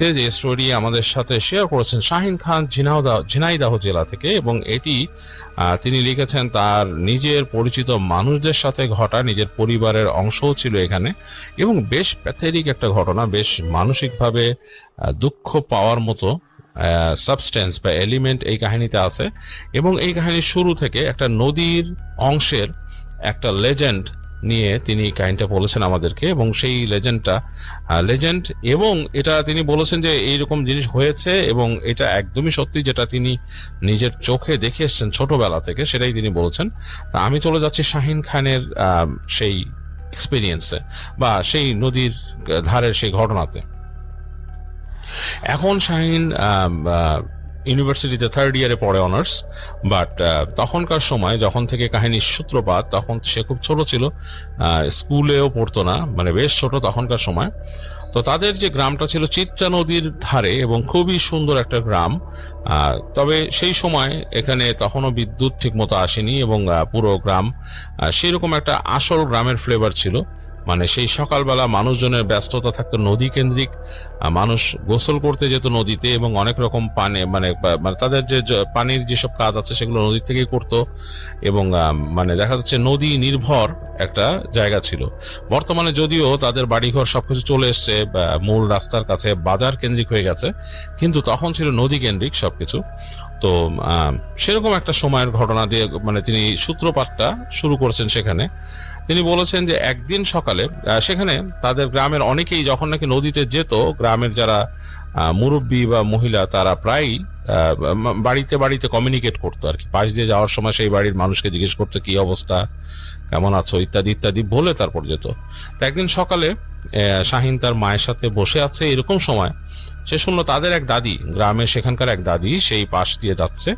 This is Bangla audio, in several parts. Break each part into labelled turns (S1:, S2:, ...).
S1: যে স্টোরি আমাদের সাথে শেয়ার করেছেন শাহিন খান ঝিনাইদহ ঝিনাইদহ জেলা থেকে এবং এটি তিনি লিখেছেন তার নিজের পরিচিত মানুষদের সাথে ঘটা, নিজের পরিবারের অংশও ছিল এখানে এবং বেশ প্যাথেরিক একটা ঘটনা, বেশ মানসিকভাবে দুঃখ পাওয়ার মতো সাবস্টেন্স বা এলিমেন্ট এই কাহিনীতে আছে এবং এই কাহিনীর শুরু থেকে একটা নদীর অংশের একটা লেজেন্ড নিয়ে তিনি কাহিনীটা বলেছেন আমাদেরকে এবং সেই লেজেন্ডটা লেজেন্ড এবং এটা তিনি বলেছেন যে এইরকম জিনিস হয়েছে এবং এটা একদমই সত্যি যেটা তিনি নিজের চোখে দেখে এসেছেন ছোটবেলা থেকে, সেটাই তিনি বলেছেন। আমি চলে যাচ্ছি শাহিন খানের সেই এক্সপিরিয়েন্সে বা সেই নদীর ধারের সেই ঘটনাতে। এখন শাহিন ইউনিভার্সিটিতে থার্ড ইয়ারে পড়ে অনার্স বাট তখনকার সময় যখন থেকে কাহিনীর সূত্রপাত, তখন সে খুব ছোট ছিল স্কুলেও পড়তো না মানে বেশ ছোট তখনকার সময়। তো তাদের যে গ্রামটা ছিল চিত্রা নদীর ধারে এবং খুবই সুন্দর একটা গ্রাম তবে সেই সময় এখানে তখনও বিদ্যুৎ ঠিকমতো আসেনি এবং পুরো গ্রাম সেরকম একটা আসল গ্রামের ফ্লেভার ছিল। মানে সেই সকালবেলা মানুষজনের ব্যস্ততা থাকতো নদী কেন্দ্রিক মানুষ গোসল করতে যেত নদীতে এবং অনেক রকম পানি মানে মানে তাদের যে পানির যেসব কাজ আছে সেগুলো নদী থেকেই করতো এবং মানে দেখা যাচ্ছে নদী নির্ভর একটা জায়গা ছিল। বর্তমানে যদিও তাদের বাড়িঘর সবকিছু চলে এসছে মূল রাস্তার কাছে বাজার কেন্দ্রিক হয়ে গেছে, কিন্তু তখন ছিল নদী কেন্দ্রিক সবকিছু। তো সেরকম একটা সময়ের ঘটনা দিয়ে মানে তিনি সূত্রপাতটা শুরু করেছেন সেখানে। তিনি বলেছেন যে একদিন সকালে সেখানে তাদের গ্রামের অনেকেই যখন নাকি নদীতে যেত, গ্রামের যারা মুরব্বী বা মহিলা, তারা প্রায়ই বাড়িতে বাড়িতে কমিউনিকেট করতো আর কি। পাশ দিয়ে যাওয়ার সময় সেই বাড়ির মানুষকে জিজ্ঞেস করতো, কি অবস্থা? কেমন আছো? ইত্যাদি ইত্যাদি বলে তারপর যেত। একদিন সকালে শাহিন তার মায়ের সাথে বসে আছে এরকম সময়। সে শুনলো তাদের এক দাদি, গ্রামের সেখানকার এক দাদি, সেই পাশ দিয়ে যাচ্ছে।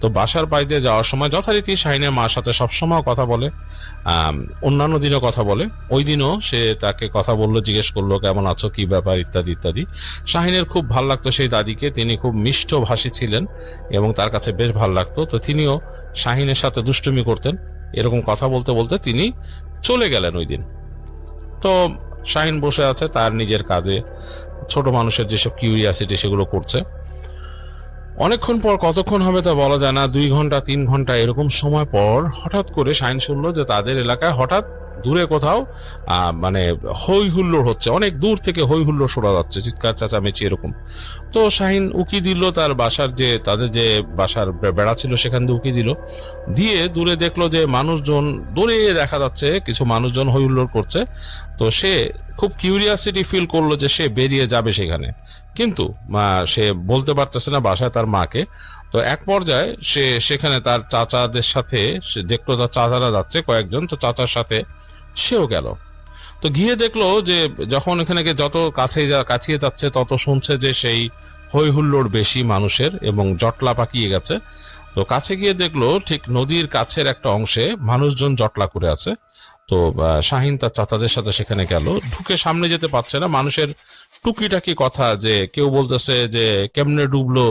S1: তো বাসার পাশ দিয়ে যাওয়ার সময় যথারীতি শাহিনের মার সাথে সবসময় কথা বলে অন্যান্য দিনও কথা বলে। ওই দিনও সে তাকে কথা বলল, জিজ্ঞেস করল, কেমন আছো? কি ব্যাপার? ইত্যাদি ইত্যাদি। শাহিনের খুব ভালো লাগতো সেই দাদিকে। তিনি খুব মিষ্ট ভাষী ছিলেন এবং তার কাছে বেশ ভালো লাগতো। তো তিনিও শাহিনের সাথে দুষ্টুমি করতেন। এরকম কথা বলতে বলতে তিনি চলে গেলেন ওই দিন। তো শাহিন বসে আছে তার নিজের কাজে। ছোট মানুষের যেসব কিউরিয়াসিটি সেগুলো করছে। অনেকক্ষণ পর কতক্ষণ হবে তা বলা যায় না। দুই ঘণ্টা, তিন ঘণ্টা এরকম সময় পর হঠাৎ করে শাহিন শুনলো যে তাদের এলাকায় হঠাৎ দূরে কোথাও মানে হই হুল্লোড় হচ্ছে। অনেক দূর থেকে হই হুল্লোড় শোনা যাচ্ছে। চিৎকার, চেঁচামেচি এরকম। তো শাহিন উকি দিল তার বাসার যে, তাদের যে বাসার বেড়া ছিল, সেখান দিয়ে উকি দিল। দিয়ে দূরে দেখল যে মানুষজন দূরে দেখা যাচ্ছে, কিছু মানুষজন হই হুল্লোড় করছে। তো সে খুব কিউরিয়াসিটি ফিল করল যে সে বেরিয়ে যাবে সেখানে। কিন্তু সে বলতে পারতেছে না বাসায় তার মাকে। তো এক পর্যায়ে সে, সেখানে তার চাচাদের সাথে, সে দেখল তার চাচারা যাচ্ছে কয়েকজন। তো চাচার সাথে সেও গেল। তো গিয়ে দেখল যে যখন এখানে যত কাছে কাছিয়ে যাচ্ছে, তত শুনছে যে সেই হই হুল্লোড় বেশি মানুষের এবং জটলা পাকিয়ে গেছে। তো কাছে গিয়ে দেখল ঠিক নদীর কাছের একটা অংশে মানুষজন জটলা করে আছে। তো শাহিন তার চাচাদের সাথে সেখানে গেল। ঢুকে সামনে যেতে পারছে না। মানুষের টুকিটাকি কথা যে কেউ বলতেছে যে কেমনে ডুবলো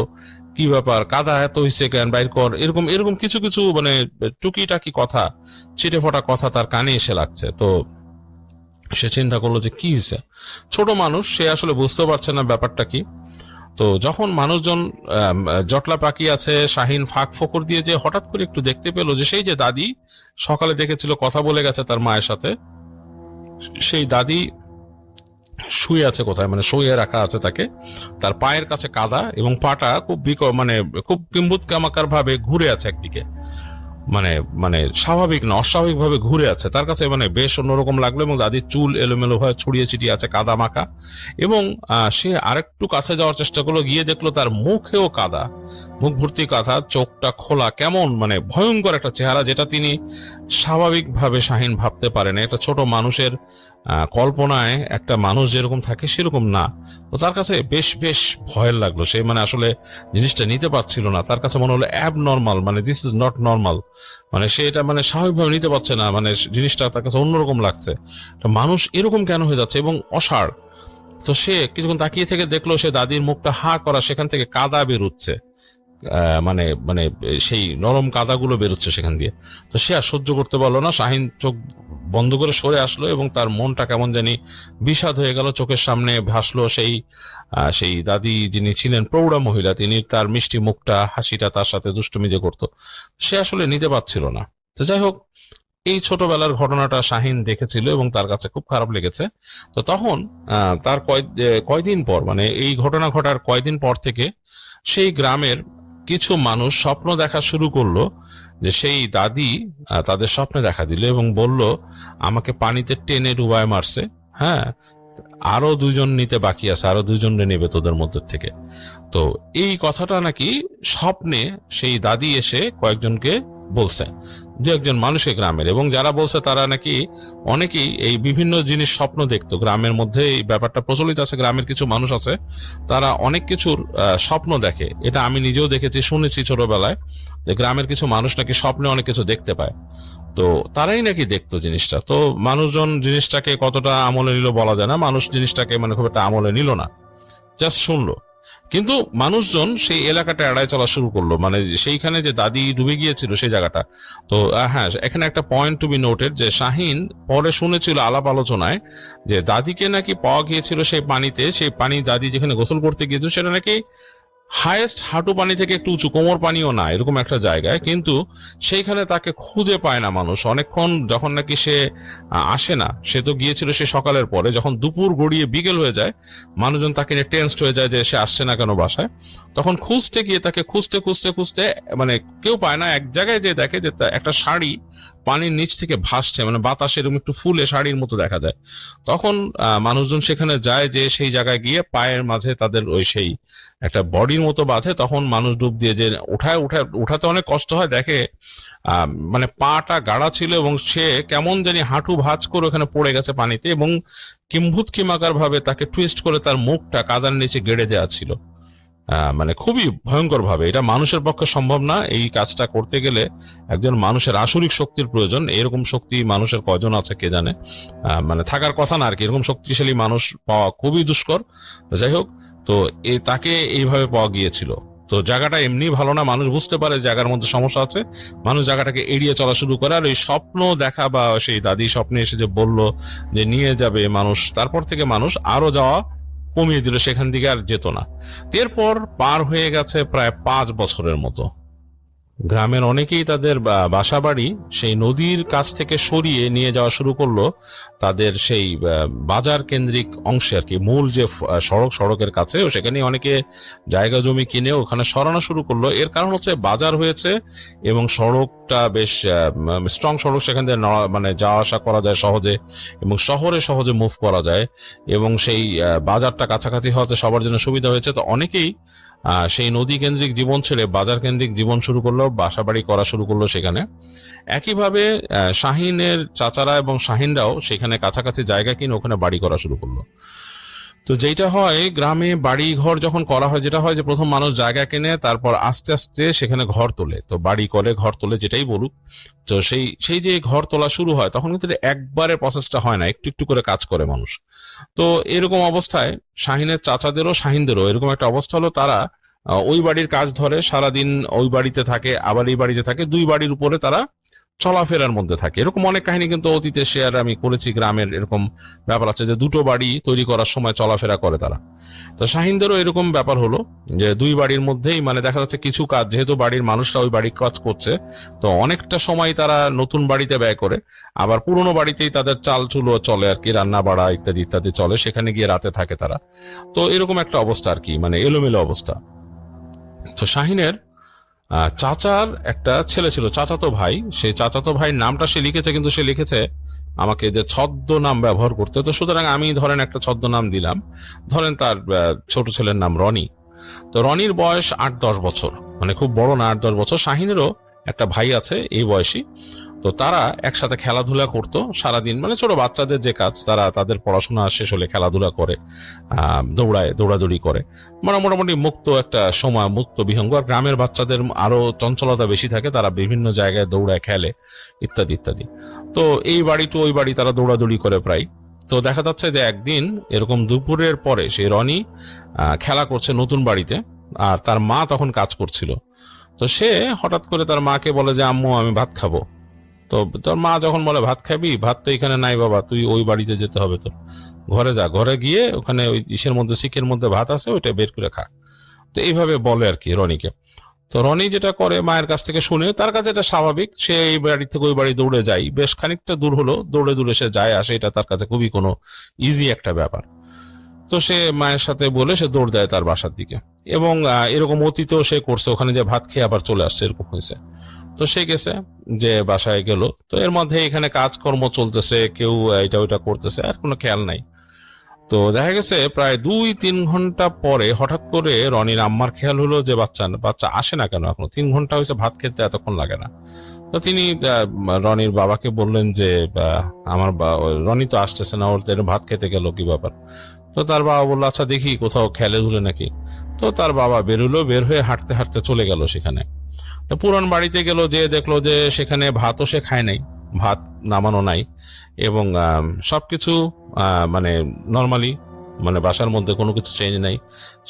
S1: কি ব্যাপার? কাদা এত হইছে কেন? বাইর কর। এরকম এরকম কিছু কিছু মানে টুকিটাকি কথা, ছিটে ফোটা কথা তার কানে এসে লাগছে। তো সে চিন্তা করল যে কি হয়েছে ছোট মানুষ, সে আসলে বুঝতে পারছে না ব্যাপারটা কি। তো যখন মানুষজন জটলা পাকি আছে, শাহিন ফাঁক ফকর দিয়ে যে হঠাৎ করে একটু দেখতে পেল যে সেই যে দাদি সকালে দেখেছিল, কথা বলে গেছে তার মায়ের সাথে, সেই দাদি শুয়ে আছে কোথায়? মানে শুয়ে রাখা আছে তাকে। তার পায়ের কাছে কাদা এবং পাটা খুব বিক মানে খুব কিম্বুত কামাকার ভাবে ঘুরে আছে একদিকে। মানে মানে স্বাভাবিক না অস্বাভাবিক ভাবে ঘুরে আছে। তার কাছে মানে বেশ অন্যরকম লাগল এবং দাদির চুল এলোমেলো ভাবে ছড়িয়ে ছিটিয়ে আছে কাদা মাখা এবং সে আরেকটু কাছে যাওয়ার চেষ্টা করল, গিয়ে দেখল তার মুখেও কাদা। মুখ ভর্তি কাদা, চোখটা খোলা, কেমন মানে ভয়ঙ্কর একটা চেহারা যেটা তিনি স্বাভাবিকভাবে শাহিন ভাবতে পারেন। একটা ছোট মানুষের কল্পনায় একটা মানুষ যেরকম থাকে সেরকম না। তো তার কাছে বেশ বেশ ভয়ের লাগল। সে মানে আসলে জিনিসটা নিতে পারছিল না। তার কাছে মনে হলো অ্যাব নর্মাল মানে দিস ইজ নট নর্মাল মানে সে এটা মানে স্বাভাবিকভাবে নিতে পারছে না। মানে জিনিসটা তার কাছে অন্যরকম লাগছে। মানুষ এরকম কেন হয়ে যাচ্ছে এবং অসাড়। তো সে কিছুক্ষণ তাকিয়ে থেকে দেখল সে দাদির মুখটা হা করা সেখান থেকে কাদা বেরোচ্ছে। মানে মানে সেই নরম কাদাগুলো বেরোচ্ছে সেখান দিয়ে। তো সে আর সহ্য করতে পারল না। শাহিন চোখ বন্ধ করে সরে আসলো এবং তার মনটা কেমন জানি বিষাদ হয়ে গেল, চোখের সামনে ভাসলো সেই সেই দাদি যিনি ছিলেন প্রৌঢ়া মহিলা, তিনি তার মিষ্টি মুখটা, হাসিটা তার সাথে দুষ্টুমি যে করতো, সে আসলে নিতে পারছিল না। তো যাই হোক, এই ছোটবেলার ঘটনাটা শাহিন দেখেছিল এবং তার কাছে খুব খারাপ লেগেছে। তো তখন তার কয় কয়দিন পর মানে এই ঘটনা ঘটার কয়দিন পর থেকে সেই গ্রামের কিছু মানুষ স্বপ্ন দেখা শুরু করল যে সেই দাদি তাদের স্বপ্নে দেখা দিল এবং বলল, আমাকে পানিতে টেনে ডুবায় মারছে। হ্যাঁ আরও দুজন নিতে বাকি আছে, আরও দুজন নেবে তোদের মধ্যে থেকে। তো এই কথাটা নাকি স্বপ্নে সেই দাদি এসে কয়েকজনকে বলছে। দু একজন মানুষের গ্রামের এবং যারা বলছে তারা নাকি অনেকেই এই বিভিন্ন জিনিস স্বপ্ন দেখতো। গ্রামের মধ্যে এই ব্যাপারটা প্রচলিত আছে, গ্রামের কিছু মানুষ আছে, তারা অনেক কিছুর স্বপ্ন দেখে। এটা আমি নিজেও দেখেছি, শুনেছি ছোটবেলায় যে গ্রামের কিছু মানুষ নাকি স্বপ্নে অনেক কিছু দেখতে পায়। তো তারাই নাকি দেখতো জিনিসটা। তো মানুষজন জিনিসটাকে কতটা আমলে নিল বলা যায় না। মানুষ জিনিসটাকে মানে খুব একটা আমলে নিল না। জাস্ট শুনলো। কিন্তু মানুষজন সেই এলাকাটা এড়ায় চলা শুরু করল। মানে সেইখানে যে দাদি ডুবে গিয়েছিল সেই জায়গাটা। তো হ্যাঁ এখানে একটা পয়েন্ট টু বি নোটেড যে শাহিন পরে শুনেছিল আলাপ আলোচনায় যে দাদিকে নাকি পাওয়া গিয়েছিল সেই পানিতে। সেই পানি দাদি যেখানে গোসল করতে গিয়েছিল সেটা নাকি হায়েস্ট হাঁটু পানি থেকে একটু উঁচু, কোমর পানিও না, এরকম একটা জায়গায়। কিন্তু সেইখানে তাকে খুঁজে পায় না মানুষ। অনেকক্ষণ যখন নাকি সে আসে না, সে তো গিয়েছিল সে সকালের পরে। যখন দুপুর গড়িয়ে বিকেল হয়ে যায়, মানুষজন তাকে নিয়ে টেন্সড হয়ে যায় যে সে আসছে না কেন বাসায়। তখন খুঁজতে গিয়ে তাকে খুঁজতে খুঁজতে খুঁজতে মানে কেউ পায় না, এক জায়গায় যে দেখে যে একটা শাড়ি পানির নিচ থেকে ভাসছে মানে বাতাস এরকম একটু ফুলে শাড়ির মতো দেখা যায়। তখন মানুষজন সেখানে যায় যে সেই জায়গায় গিয়ে পায়ের মাঝে তাদের ওই সেই একটা বডির মতো বাঁধে। তখন মানুষ ডুব দিয়ে যে উঠায় উঠায়, উঠাতে অনেক কষ্ট হয়। দেখে মানে পাটা গাড়া ছিল এবং সে কেমন জানি হাঁটু ভাঁজ করে ওখানে পড়ে গেছে পানিতে এবং কিম্ভূত কিমাকার ভাবে তাকে টুইস্ট করে তার মুখটা কাদার নিচে গেড়ে দেওয়া ছিল। মানে খুবই ভয়ঙ্কর ভাবে এটা মানুষের পক্ষে সম্ভব না। এই কাজটা করতে গেলে একজন মানুষের আসরিক শক্তির প্রয়োজন। এরকম শক্তি মানুষের কজন আছে কে জানে? মানে থাকার কথা না আর কি। এরকম শক্তিশালী মানুষ পাওয়া খুবই দুষ্কর। যাই হোক, তো এ, তাকে এইভাবে পাওয়া গিয়েছিল। তো জায়গাটা এমনি ভালো না। মানুষ বুঝতে পারে জায়গার মধ্যে সমস্যা আছে। মানুষ জায়গাটাকে এড়িয়ে চলা শুরু করে। আর ওই স্বপ্ন দেখা বা সেই দাদি স্বপ্নে এসে যে বলল যে নিয়ে যাবে মানুষ, তারপর থেকে মানুষ আরও যাওয়া কমিয়ে দিল সেখান থেকে আর যেত না। এরপর পার হয়ে গেছে প্রায় পাঁচ বছরের মতো। গ্রামের অনেকেই তাদের বা- বাসাবাড়ি সেই নদীর কাছ থেকে সরিয়ে নিয়ে যাওয়া শুরু করল তাদের সেই বাজার কেন্দ্রিক অংশে আর কি। মূল যে সড়ক সড়কের কাছে, সেখানে অনেকে জায়গা জমি কিনে ওখানে সরানো শুরু করল। এর কারণ হচ্ছে বাজার হয়েছে এবং সড়কটা বেশ স্ট্রং সড়ক, সেখান ন- মানে যাওয়া আসা করা যায় সহজে এবং শহরে সহজে মুভ করা যায় এবং সেই বাজারটা কাছাকাছি হওয়াতে সবার জন্য সুবিধা হয়েছে। তো অনেকেই সেই নদী কেন্দ্রিক জীবন ছেড়ে বাজার কেন্দ্রিক জীবন শুরু করল বাসা বাড়ি করা শুরু করল সেখানে। একইভাবে শাহিনের চাচারা এবং শাহিনরাও সেখানে কাছাকাছি জায়গা কিনে ওখানে বাড়ি করা শুরু করল। তো যেটা হয়, গ্রামে বাড়ি ঘর যখন করা হয়, যেটা হয় যে প্রথম মানুষ জায়গা কেনে, তারপর আস্তে আস্তে সেখানে ঘর তোলে। তো বাড়ি করে, ঘর তোলে যেটাই বলুক। তো সেই সেই যে ঘর তোলা শুরু হয়, তখন কিন্তু একবারে প্রসেসটা হয় না, একটু একটু করে কাজ করে মানুষ। তো এরকম অবস্থায় শাহিনের চাচাদেরও, শাহিনদেরও এরকম একটা অবস্থা হলো। তারা ওই বাড়ির কাজ ধরে, সারাদিন ওই বাড়িতে থাকে, আবার এই বাড়িতে থাকে। দুই বাড়ির উপরে তারা চলাফেরার মধ্যে থাকে। এরকম অনেক কাহিনী কিন্তু অতীতে শেয়ার আমি করেছি, গ্রামের এরকম ব্যাপার আছে যে দুটো বাড়ি তৈরি করার সময় চলাফেরা করে তারা। তো শাহিনদেরও এরকম ব্যাপার হলো যে দুই বাড়ির মধ্যেই মানে দেখা যাচ্ছে কিছু কাজ, যেহেতু বাড়ির মানুষরা ওই বাড়ির কাজ করছে, তো অনেকটা সময় তারা নতুন বাড়িতে ব্যয় করে, আবার পুরনো বাড়িতেই তাদের চাল চুলো চলে আর কি, রান্না বাড়া ইত্যাদি ইত্যাদি চলে, সেখানে গিয়ে রাতে থাকে তারা। তো এরকম একটা অবস্থা আর কি মানে এলোমেলো অবস্থা। তো শাহিনের চাচার একটা ছেলে ছিল, চাচাতো ভাই। সেই চাচাতো ভাইয়ের নামটা সে লিখেছে, কিন্তু সে লিখেছে, আমাকে যে ছদ্ম নাম ব্যবহার করতে। তো সুতরাং আমি ধরেন একটা ছদ্ম নাম দিলাম। ধরেন তার ছোট ছেলের নাম রনি। তো রনির বয়স আট দশ বছর। মানে খুব বড় না, আট দশ বছর। শাহিনেরও একটা ভাই আছে, এই বয়সী। তো তারা একসাথে খেলাধুলা করতো সারাদিন। মানে ছোট বাচ্চাদের যে কাজ, তারা তাদের পড়াশোনা শেষ হলে খেলাধুলা করে দৌড়ায়, দৌড়াদৌড়ি করে। মানে মোটামুটি মুক্ত একটা সময়, মুক্ত বিহঙ্গ। আর গ্রামের বাচ্চাদের আরও চঞ্চলতা বেশি থাকে, তারা বিভিন্ন জায়গায় দৌড়ায়, খেলে, ইত্যাদি ইত্যাদি। তো এই বাড়ি টু ওই বাড়ি তারা দৌড়াদৌড়ি করে প্রায়। তো দেখা যাচ্ছে যে একদিন এরকম দুপুরের পরে সেই রনি খেলা করছে নতুন বাড়িতে, আর তার মা তখন কাজ করছিল। তো সে হঠাৎ করে তার মাকে বলে যে, আম্মু, আমি ভাত খাব। তো তোর মা যখন বলে, ভাত খাবি? ভাত তো এখানে নাই বাবা, তুই ওই বাড়িতে যেতে হবে তো ঘরে যা, ঘরে গিয়ে ওখানে ওই ইসের মধ্যে শিখের মধ্যে ভাত আছে, ওইটা বের করে খা। তো এইভাবে বলে আর কি রনিকে। তো রনি যেটা করে মায়ের কাছ থেকে শুনে, তার কাছে এটা স্বাভাবিক, সে এই বাড়ি থেকে ওই বাড়ি দৌড়ে যায়। বেশ খানিকটা দূর হলো, দৌড়ে দৌড়ে সে যায় আসে, এটা তার কাছে খুবই কোনো ইজি একটা ব্যাপার। তো সে মায়ের সাথে বলে সে দৌড় দেয় তার বাসার দিকে। এবং এরকম অতীতেও সে করছে, ওখানে যে ভাত খেয়ে আবার চলে আসছে, এরকম হয়েছে। তো সে গেছে যে বাসায় গেল। তো এর মধ্যে এখানে কাজকর্ম চলতেছে, কেউ এটা ওইটা করতেছে, আর কোনো খেয়াল নাই। তো দেখা গেছে প্রায় দুই তিন ঘণ্টা পরে হঠাৎ করে রনির আম্মার খেয়াল হলো যে বাচ্চা বাচ্চা আসে না কেন এখনও? তিন ঘণ্টা হয়েছে ভাত খেতে, এতক্ষণ লাগে না। তো তিনি রনির বাবাকে বললেন যে আমার রনি তো আসতেছে না, ওর ভাত খেতে গেল, কি ব্যাপার? তো তার বাবা বলল আচ্ছা দেখি, কোথাও খেলে ধুলে নাকি? তো তার বাবা বেরোলো বের হয়ে হাঁটতে হাঁটতে চলে গেল সেখানে। পুরান বাড়িতে গেল যে দেখল যে সেখানে ভাতও সে খায় নাই, ভাত নামানো নাই এবং সবকিছু মানে নর্মালি মানে বাসার মধ্যে কোনো কিছু চেঞ্জ নাই,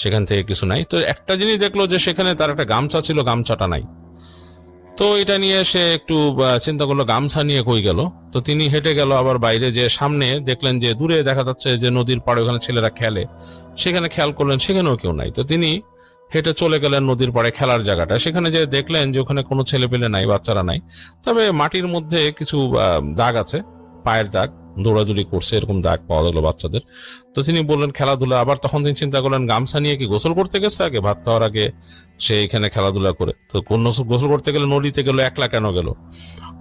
S1: সেখান থেকে কিছু নাই। তো একটা জিনিস দেখল যে সেখানে তার একটা গামছা ছিল, গামছাটা নাই। তো এটা নিয়ে সে একটু চিন্তা করল, গামছা নিয়ে কই গেল? তো তিনি হেঁটে গেল আবার বাইরে যে সামনে দেখলেন যে দূরে দেখা যাচ্ছে যে নদীর পাড়ে ওখানে ছেলেরা খেলে। সেখানে খেয়াল করলেন সেখানেও কেউ নাই। তো তিনি হেঁটে চলে গেলেন নদীর পাড়ে খেলার জায়গাটা। সেখানে যে দেখলেন যে ওখানে কোনো ছেলে পেলে নাই, বাচ্চারা নাই। তবে মাটির মধ্যে কিছু দাগ আছে, পায়ের দাগ, দৌড়াদৌড়ি করছে, এরকম দাগ পাওয়া গেল বাচ্চাদের। তো তিনি বললেন, খেলাধুলা। আবার তখন তিনি চিন্তা করলেন, গামছা নিয়ে কি গোসল করতে গেছে আগে? ভাত খাওয়ার আগে সে এখানে খেলাধুলা করে। তো কোন গোসল করতে গেলে নদীতে গেল, একলা কেন গেল?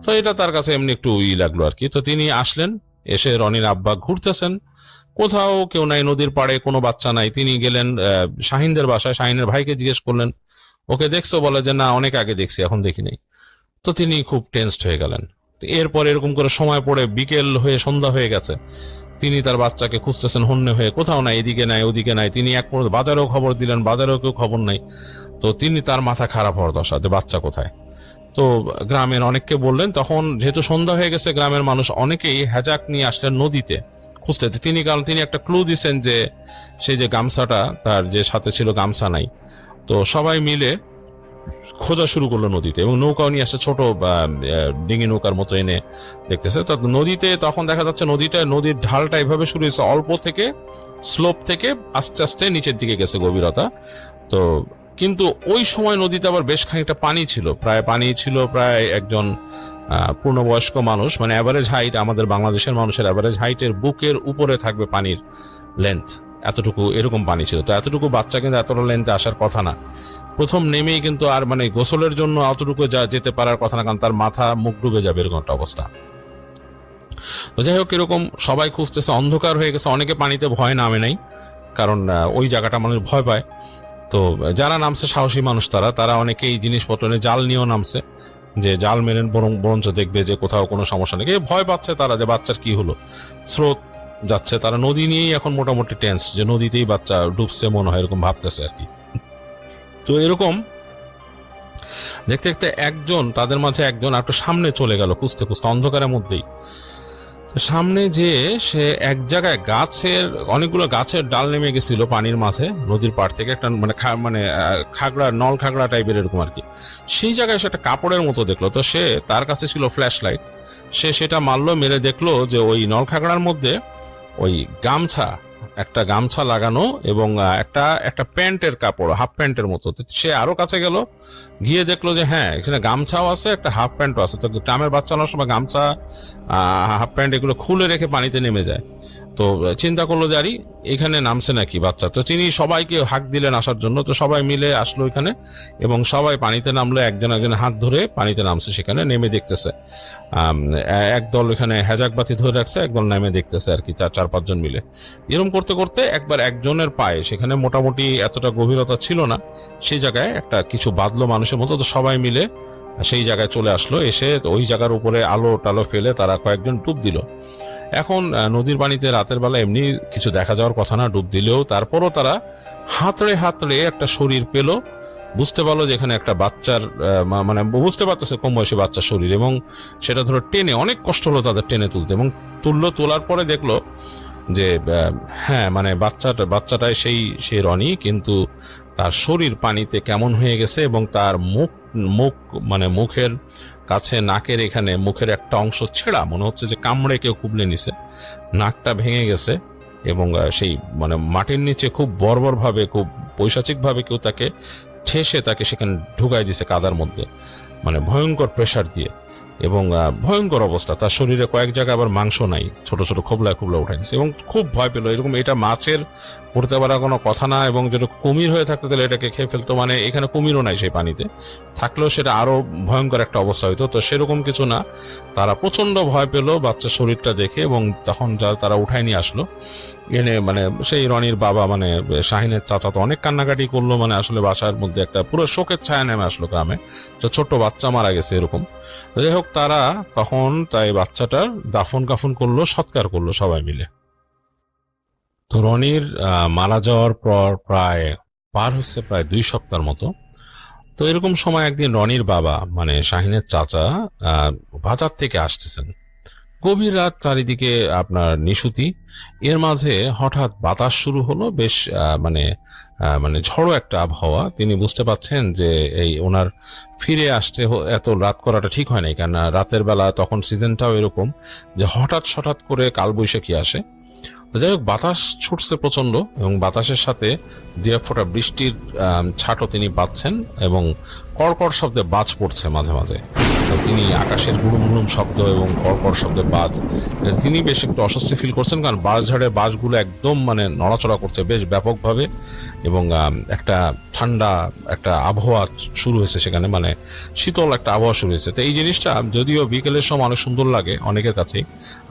S1: তো এটা তার কাছে এমনি একটু ই লাগল আর কি। তো তিনি আসলেন, এসে রনির আব্বা ঘুরতেছেন। কোথাও কেউ নাই, নদীর পাড়ে কোনো বাচ্চা নাই। তিনি গেলেন শাহিনদের বাসায়, শাহিনের ভাইকে জিজ্ঞেস করলেন, ওকে দেখছ? বলে যে, না, অনেক আগে দেখছি, এখন দেখি নাই তো তিনি খুব টেনসড হয়ে গেলেন। এরপর এরকম করে সময় পড়ে বিকেল হয়ে সন্ধ্যা হয়ে গেছে। তিনি তার বাচ্চাকে খুঁজতেছেন হন্যে হয়ে, কোথাও নাই, এদিকে নাই, ওদিকে নাই। তিনি এক বাজারেও খবর দিলেন, বাজারেও কেউ খবর নাই। তো তিনি তার মাথা খারাপ হওয়ার দশা, যে বাচ্চা কোথায়? তো গ্রামের অনেককে বললেন, তখন যেহেতু সন্ধ্যা হয়ে গেছে, গ্রামের মানুষ অনেকেই হ্যাজাক নিয়ে আসলেন নদীতে। খুঁজতে। তিনি কারণ তিনি একটা ক্লু দিচ্ছেন যে সেই যে গামছাটা তার যে সাথে ছিল গামছা নাই। তো সবাই মিলে খোঁজা শুরু করল নদীতে এবং নৌকাও নিয়ে আসছে ছোট ডিঙি নৌকার মতো এনে দেখতেছে। তো নদীতে তখন দেখা যাচ্ছে নদীটা, নদীর ঢালটা এভাবে শুরু হয়েছে, অল্প থেকে, স্লোপ থেকে আস্তে আস্তে নিচের দিকে গেছে গভীরতা। তো কিন্তু ওই সময় নদীতে আবার বেশ খানিকটা পানি ছিল। প্রায় পানি ছিল প্রায় একজন পূর্ণবয়স্ক মানুষ মানে অ্যাভারেজ হাইট আমাদের বাংলাদেশের মানুষের অ্যাভারেজ হাইটের বুকের উপরে থাকবে পানির লেন্থ এতটুকু এরকম পানি ছিল। তো এতটুকু বাচ্চা কিন্তু এতটা লেন্থে আসার কথা না। প্রথম নেমেই কিন্তু আর মানে গোসলের জন্য অতটুকু যা যেতে পারার কথা না, কারণ তার মাথা মুখ ডুবে যাবে এরকম একটা অবস্থা। তো যাই হোক, এরকম সবাই খুঁজতেছে, অন্ধকার হয়ে গেছে, অনেকে পানিতে ভয় নামে নাই, কারণ ওই জায়গাটা মানুষ ভয় পায়। তো যারা নামছে সাহসী মানুষ তারা তারা অনেকে এই জিনিসপত্র জাল নিয়েও নামছে। যে জাল মেরেন, বরং বরঞ্চ দেখবে যে কোথাও কোনো সমস্যা নেই। ভয় পাচ্ছে তারা যে বাচ্চার কি হলো। স্রোত যাচ্ছে, তারা নদী নিয়েই এখন মোটামুটি টেন্স যে নদীতেই বাচ্চা ডুবছে মনে হয়, এরকম ভাবতেছে আর কি। তো এরকম দেখতে দেখতে একজন, তাদের মাঝে একজন একটু সামনে চলে গেল খুঁজতে খুঁজতে, অন্ধকারের মধ্যেই। সামনে যে সে এক জায়গায় গাছের, অনেকগুলো গাছের ডাল নেমে গেছিল পানির মাঝে, নদীর পাড় থেকে একটা মানে মানে খাগড়া, নল খাগড়া টাইপের এরকম আর কি। সেই জায়গায় সে একটা কাপড়ের মতো দেখল। তো সে, তার কাছে ছিল ফ্ল্যাশ লাইট সে সেটা মারলো, মেরে দেখল যে ওই নল খাগড়ার মধ্যে ওই গামছা একটা গামছা লাগানো এবং একটা একটা প্যান্টের কাপড়, হাফ প্যান্টের মতো। সে আরও কাছে গেল, গিয়ে দেখল যে হ্যাঁ এখানে গামছাও আছে, একটা হাফ প্যান্টও আছে। তো গ্রামের বাচ্চা সময় গামছা হাফ প্যান্ট এগুলো খুলে রেখে পানিতে নেমে যায়। তো চিন্তা করল যে, আরে, এখানে নামছে নাকি বাচ্চা? তো তিনি সবাইকে হাক দিলেন আসার জন্য। তো সবাই মিলে আসলো এখানে এবং সবাই পানিতে নামলো। একজন একজন হাত ধরে পানিতে নামছে সেখানে, নেমে দেখতেছে। একদল এখানে হ্যাজাক বাতি ধরে রাখছে একদল নেমে দেখতেছে আর কি, চার চার, পাঁচজন মিলে। এরকম করতে করতে একবার একজনের পায়ে, সেখানে মোটামুটি এতটা গভীরতা ছিল না, সেই জায়গায় একটা কিছু বাদলো মানুষের মতো, তো সবাই মিলে সেই জায়গায় চলে আসলো। এসে ওই জায়গার উপরে আলো টালো ফেলে তারা কয়েকজন ডুব দিল। এখন নদীর পানিতে রাতের বেলা এমনি কিছু দেখা যাওয়ার কথা না, ডুব দিলেও তারপরও তারা হাতড়ে হাতড়ে একটা শরীর পেল। বুঝতে পারল যে এখানে একটা বাচ্চার মানে বুঝতে পারতেছে কম বয়সী বাচ্চার শরীর এবং সেটা ধরো টেনে, অনেক কষ্ট হলো তাদের টেনে তুলতে এবং তুললো, তোলার পরে দেখল যে হ্যাঁ মানে বাচ্চাটা, বাচ্চাটাই সেই সেই রনি, কিন্তু তার শরীর পানিতে কেমন হয়ে গেছে এবং তার মুখ মুখ মানে মুখের কাছে, নাকের এখানে মুখের একটা অংশ ছেঁড়া, মনে হচ্ছে যে কামড়ে কেউ কুবলে নিছে। নাকটা ভেঙে গেছে এবং সেই মানে মাটির নিচে খুব বর্বরভাবে, খুব পৈশাচিকভাবে কেউ তাকে ঠেসে তাকে সেখানে ঢুকাই দিছে কাদার মধ্যে। মানে ভয়ঙ্কর প্রেশার দিয়ে। এবং ভয়ঙ্কর অবস্থা। তার শরীরে কয়েক জায়গায় আবার মাংস নাই। ছোট ছোট খোবলা খোবলা উঠে দিচ্ছে এবং খুব ভয় পেল। এরকম এটা মাছের পড়তে পারার কোনো কথা না এবং যদি কুমির হয়ে থাকতে তাহলে এটাকে খেয়ে ফেলতো। মানে এখানে কুমিরও নাই সেই পানিতে। থাকলেও সেটা আরও ভয়ঙ্কর একটা অবস্থা হইতো। তো সেরকম কিছু না। তারা প্রচণ্ড ভয় পেল বাচ্চার শরীরটা দেখে এবং তখন যা তারা উঠায় নিয়ে আসলো। এনে মানে সেই রনির বাবা মানে শাহিনের চাচা তো অনেক কান্নাকাটি করল মানে আসলে বাসার মধ্যে একটা পুরো শোকের ছায়া নেমে আসলো গ্রামে। তো ছোট্ট বাচ্চা মারা গেছে এরকম। যাই হোক তারা তখন তাই বাচ্চাটার দাফন কাফন করল, সৎকার করল সবাই মিলে। তো রনির মারা যাওয়ার পর প্রায়, পার হচ্ছে প্রায় দুই সপ্তাহের মতো। তো এরকম সময় একদিন রনির বাবা মানে শাহিনের চাচা বাজার থেকে আসতেছেন। গভীর রাত চারিদিকে আপনার নিশুতি। এর মাঝে হঠাৎ বাতাস শুরু হলো, বেশ মানে মানে ঝড়ো একটা আবহাওয়া। তিনি বুঝতে পাচ্ছেন যে এই ওনার ফিরে আসতে এত রাত করাটা ঠিক হয় নাই। কেন রাতের বেলা তখন সিজনটাও এরকম যে হঠাৎ হঠাৎ করে কালবৈশাখী আসে। যাই হোক, বাতাস ছুটছে প্রচণ্ড এবং বাতাসের সাথে এক ফোঁটা বৃষ্টির ছাটও তিনি পাচ্ছেন এবং কড়কড় শব্দে বাজ পড়ছে মাঝে মাঝে। তিনি আকাশের গুড়ুম গুড়ুম শব্দ এবং কড়কড় শব্দে বাজ। তিনি বেশ একটু অস্বস্তি ফিল করছেন, কারণ বাস ঝাড়ে বাসগুলো একদম মানে নড়াচড়া করছে বেশ ব্যাপকভাবে এবং একটা ঠান্ডা একটা আবহাওয়া শুরু হয়েছে সেখানে মানে শীতল একটা আবহাওয়া শুরু হয়েছে। তো এই জিনিসটা যদিও বিকেলের সময় অনেক সুন্দর লাগে অনেকের কাছেই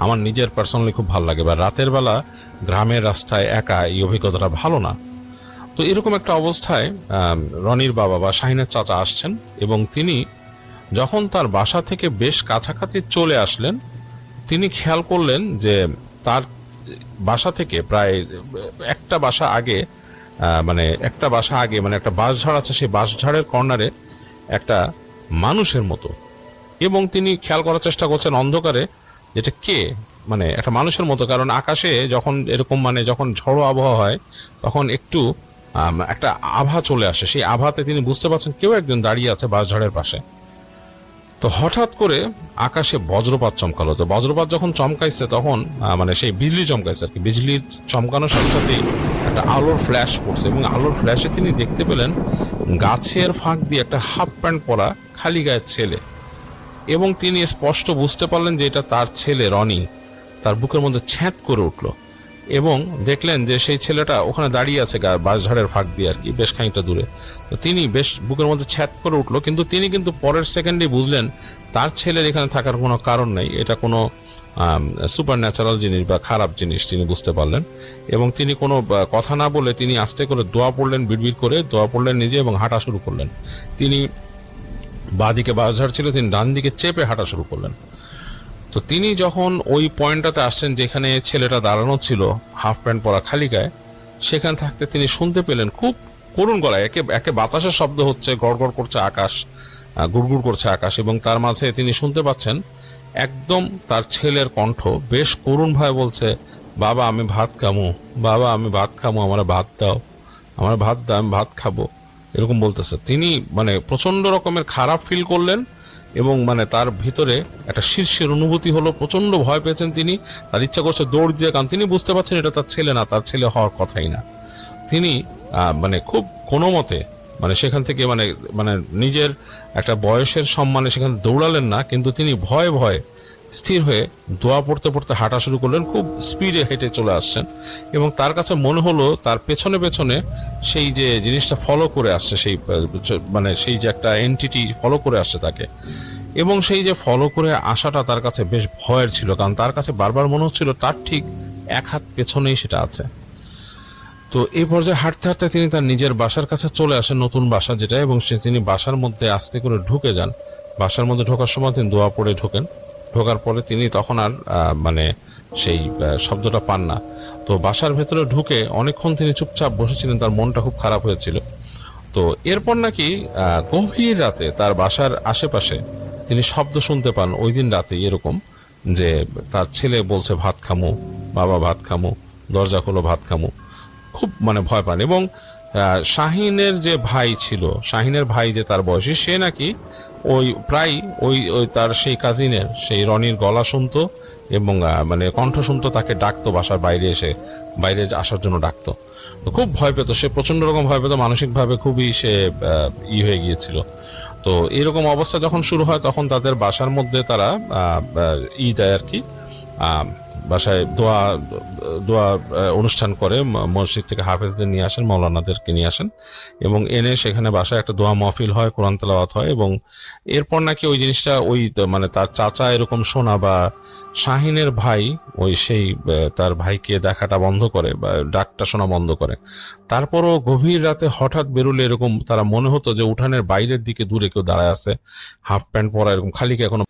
S1: আমার নিজের পার্সোনালি খুব ভালো লাগে বা রাতের বেলা গ্রামের রাস্তায় একা এই অভিজ্ঞতাটা ভালো না। তো এরকম একটা অবস্থায় রনির বাবা বা শাহিনের চাচা আসছেন এবং তিনি যখন তার বাসা থেকে বেশ কাছাকাছি চলে আসলেন, তিনি খেয়াল করলেন যে তার বাসা থেকে প্রায় একটা বাসা আগে মানে একটা বাসা আগে মানে একটা বাঁশঝাড় আছে, সেই বাঁশঝাড়ের কর্নারে একটা মানুষের মতো। এবং তিনি খেয়াল করার চেষ্টা করছেন অন্ধকারে যেটা কে? মানে একটা মানুষের মতো, কারণ আকাশে যখন এরকম মানে যখন ঝড়ো আবহাওয়া হয়, তখন একটু একটা আভা চলে আসে। সেই আভাতে তিনি বুঝতে পারছেন কেউ একজন দাঁড়িয়ে আছে বাঁশঝাড়ের পাশে। তো হঠাৎ করে আকাশে বজ্রপাত চমকালো। তো বজ্রপাত যখন চমকাইছে তখন মানে সেই বিজলি চমকাইছে আর কি। বিজলির চমকানোর সাথে সাথেই একটা আলোর ফ্ল্যাশ পড়ছে এবং আলোর ফ্ল্যাশে তিনি দেখতে পেলেন গাছের ফাঁক দিয়ে একটা হাফ প্যান্ট পরা খালি গায়ের ছেলে। এবং তিনি স্পষ্ট বুঝতে পারলেন যে এটা তার ছেলে রনি। তার বুকের মধ্যে ছ্যাঁত করে উঠল। এবং দেখলেন যে সেই ছেলেটা ওখানে দাঁড়িয়ে আছে বাঁশঝাড়ের ফাঁক দিয়ে আর কি, বেশ খানিকটা দূরে। তো তিনি বেশ বুকের মধ্যে ছ্যাত করে উঠল, কিন্তু তিনি কিন্তু পরের সেকেন্ডে বুঝলেন তার ছেলের এখানে থাকার কোনো কারণ নেই। এটা কোনো সুপার ন্যাচারাল জিনিস বা খারাপ জিনিস তিনি বুঝতে পারলেন। এবং তিনি কোনো কথা না বলে তিনি আস্তে করে দোয়া পড়লেন, বিড়বিড় করে দোয়া পড়লেন নিজে এবং হাঁটা শুরু করলেন। তিনি বাঁদিকে বাঁশঝাড় ছিল, তিনি ডান দিকে চেপে হাঁটা শুরু করলেন। তো তিনি যখন ওই পয়েন্টটাতে আসছেন যেখানে ছেলেটা দাঁড়ানো ছিল, হাফ প্যান্ট পরা খালি গায়ে সেখান থাকতে তিনি শুনতে পেলেন খুব করুণ গলায়, একে একে বাতাসের শব্দ হচ্ছে গড়গড় করছে আকাশ গুড়গুড় করছে আকাশ, এবং তার মাঝে তিনি শুনতে পাচ্ছেন একদম তার ছেলের কণ্ঠ বেশ করুণ ভাবে বলছে, বাবা, আমি ভাত খামো, বাবা, আমি ভাত খামো, আমার ভাত দাও, আমার ভাত দাও, আমি ভাত খাব, এরকম বলতেছে। তিনি মানে প্রচণ্ড রকমের খারাপ ফিল করলেন এবং মানে তার ভিতরে একটা শীর্ষের অনুভূতি হলো প্রচণ্ড ভয় পেয়েছেন তিনি, তার ইচ্ছা করছে দৌড় দিয়ে, কারণ তিনি বুঝতে পারছেন এটা তার ছেলে না, তার ছেলে হওয়ার কথাই না। তিনি মানে খুব কোনো মতে মানে সেখান থেকে মানে মানে নিজের একটা বয়সের সম্মানে সেখানে দৌড়ালেন না, কিন্তু তিনি ভয়ে ভয়ে স্থির হয়ে দোয়া পড়তে পড়তে হাঁটা শুরু করলেন, খুব স্পিডে হেঁটে চলে আসছেন। এবং তার কাছে মনে হলো, তার পেছনে পেছনে সেই যে জিনিসটা ফলো করে আসছে, সেই মানে সেই যে একটা এন্টিটি ফলো করে আসছে তাকে। এবং সেই যে ফলো করে আসাটা তার কাছে বেশ ভয়ের ছিল, কারণ তার কাছে বারবার মনে হচ্ছিল, তার ঠিক এক হাত পেছনেই সেটা আছে। তো এই পর্যায়ে হাঁটতে হাঁটতে তিনি তার নিজের বাসার কাছে চলে আসেন, নতুন বাসা যেটা, এবং সে, তিনি বাসার মধ্যে আস্তে করে ঢুকে যান। বাসার মধ্যে ঢোকার সময় তিনি দোয়া পড়ে ঢোকেন। ঢোকার পরে তিনি তখন আর মানে সেই শব্দটা পান না। তো বাসার ভেতরে ঢুকে অনেকক্ষণ তিনি চুপচাপ বসেছিলেন, তার মনটা খুব খারাপ হয়েছিল। তো এরপর নাকি গভীর রাতে তার বাসার আশেপাশে তিনি শব্দ শুনতে পান ওই দিন রাতে এরকম যে তার ছেলে বলছে, ভাত খামু, বাবা ভাত খামু, দরজা খোলো, ভাত খামু। খুব মানে ভয় পান এবং শাহিনের যে ভাই ছিল, শাহিনের ভাই যে তার বয়সী, সে নাকি ওই প্রায় ওই ওই তার সেই কাজিনের সেই রনির গলা শুনতো এবং মানে কণ্ঠ শুনতো, তাকে ডাকতো বাসার বাইরে এসে, বাইরে আসার জন্য ডাকতো। খুব ভয় পেত, সে প্রচণ্ড রকম ভয় পেত, মানসিকভাবে খুবই সে ই হয়ে গিয়েছিল। তো এরকম অবস্থা যখন শুরু হয়, তখন তাদের বাসার মধ্যে তারা ই দেয় আর কি বাসায় দোয়া দোয়া অনুষ্ঠান করে মসজিদ থেকে হাফেজদের নিয়ে আসেন মৌলানাদেরকে নিয়ে আসেন। এবং এনে সেখানে বাসায় একটা দোয়া মহফিল হয়, কোরআন তেলাওয়াত হয় এবং এরপর নাকি ওই জিনিসটা ওই মানে তার চাচা এরকম শোনা বা শাহিনের ভাই, ওই সেই তার ভাইকে দেখাটা বন্ধ করে বা ডাকটা শোনা বন্ধ করে। তারপরও গভীর রাতে হঠাৎ বেরোলে এরকম তারা মনে হতো যে উঠানের বাইরের দিকে দূরে কেউ দাঁড়ায় আছে, হাফ প্যান্ট পরা এরকম খালি কি এখনও